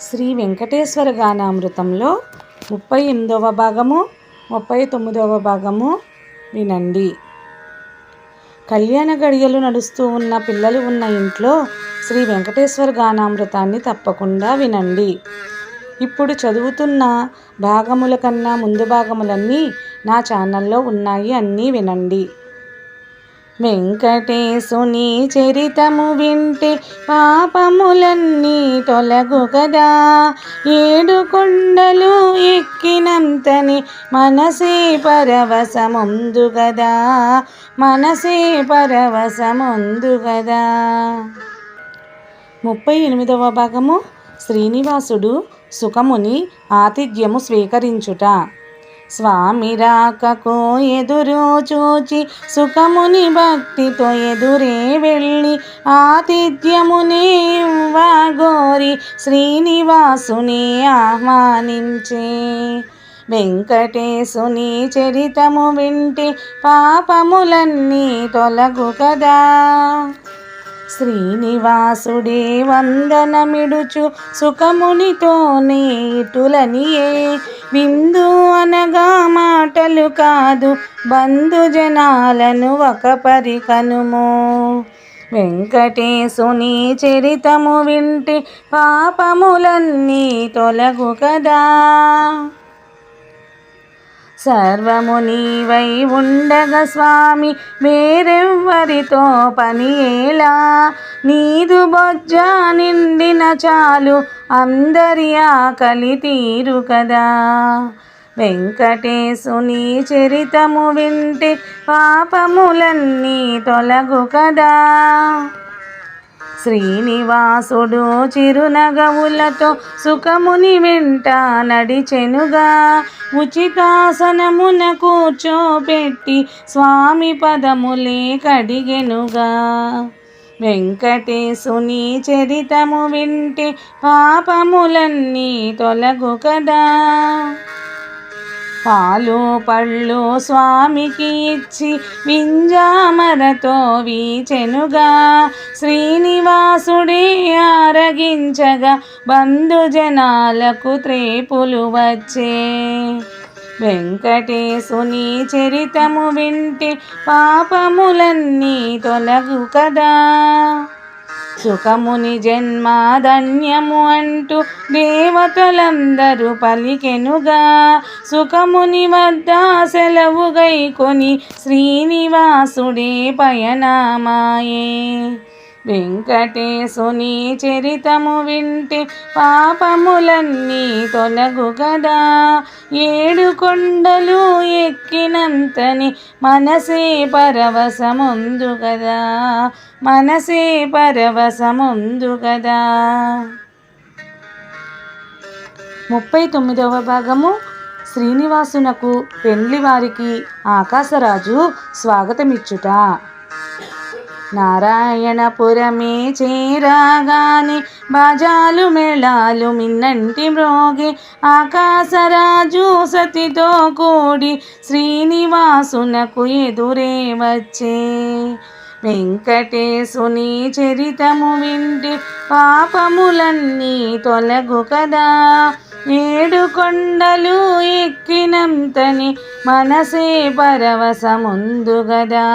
శ్రీ వెంకటేశ్వర గానామృతంలో ముప్పై ఎనిమిదవ భాగము ముప్పై తొమ్మిదవ భాగము వినండి. కళ్యాణ గడియలు నడుస్తూ ఉన్న పిల్లలు ఉన్న ఇంట్లో శ్రీ వెంకటేశ్వర గానామృతాన్ని తప్పకుండా వినండి. ఇప్పుడు చదువుతున్న భాగముల కన్నా ముందు భాగములన్నీ నా ఛానల్లో ఉన్నాయి అన్నీ వినండి. వెంకటేశుని చరితము వింటే పాపములన్నీ తొలగు కదా. ఏడు కొండలు ఎక్కినంతని మనసే పరవశముందు కదా మనసే పరవశముందు కదా ముప్పై ఎనిమిదవ భాగము శ్రీనివాసుడు సుఖముని ఆతిథ్యము స్వీకరించుట. స్వామి రాకకు ఎదురు చూచి సుఖముని భక్తితో ఎదురే వెళ్ళి ఆతిథ్యమునే వాగోరి శ్రీనివాసుని ఆహ్వానించే. వెంకటేశుని చరితము వింటే పాపములన్నీ తొలగు కదా. శ్రీనివాసుడే వందనమిడుచు సుఖమునితోనే ఇటులనియే. విందు అనగా మాటలు కాదు బంధుజనాలను ఒక పరికనుము వెంకటేశుని చరితము వింటే పాపములన్నీ తొలగు కదా. సర్వము నీవై ఉండగా స్వామి వేరెవ్వరితో పని ఎలా? నీదు బొజ్జ నిండిన చాలు అందరి ఆకలి తీరు కదా? వెంకటేశుని చరితము వింటే పాపములన్నీ తొలగు కదా? శ్రీనివాసుడు చిరునగవులతో సుఖముని వెంట నడిచెనుగా. ఉచితాసనమున కూర్చోపెట్టి స్వామి పదములే కడిగెనుగా. వెంకటేశుని చరితము వింటే పాపములన్నీ తొలగు కదా పాలు పళ్ళు స్వామికి ఇచ్చి వింజామరతో వీచెనుగా శ్రీనివాసుడే ఆరగించగా బంధుజనాలకు త్రేపులు వచ్చే. వెంకటేశుని చరితము వింటే పాపములన్నీ తొలగు కదా. సుఖముని జన్మ ధన్యము అంటూ దేవతలందరూ పలికెనుగా. సుఖముని వద్ద సెలవు గైకొని శ్రీనివాసుడే పయనామాయే. వెంకటేశుని చరితము వింటే పాపములన్నీ తొలగు కదా. ఏడు కొండలు ఎక్కినంతని మనసే పరవశముందు కదా. మనసే పరవశముందు కదా. ముప్పై తొమ్మిదవ భాగము. శ్రీనివాసునకు పెండ్లి వారికి ఆకాశరాజు స్వాగతమిచ్చుట. నారాయణపురమే చేరాగానే బాజాలు మేళాలు మిన్నంటి మ్రోగి ఆకాశరాజు సతితో కూడి శ్రీనివాసునకు ఎదురే వచ్చే వెంకటేశుని చరితము వింటి పాపములన్నీ తొలగు కదా. ఏడు కొండలు ఎక్కినంతని మనసే పరవశముందు గదా.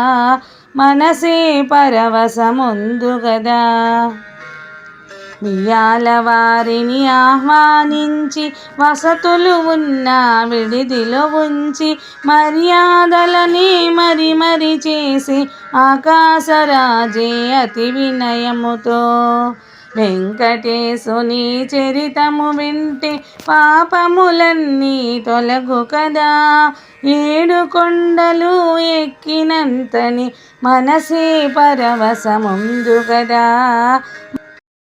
మనసే పరవశముందు కదా మియాల వారిని ఆహ్వానించి వసతులు ఉన్న విడిదిలో ఉంచి మర్యాదలని మరి మరి చేసి ఆకాశరాజే అతి వినయముతో వెంకటేశుని చరితము వింటే పాపములన్నీ తొలగు కదా. ఏడు కొండలు ఎక్కినంతని మనసే పరవశముందు కదా.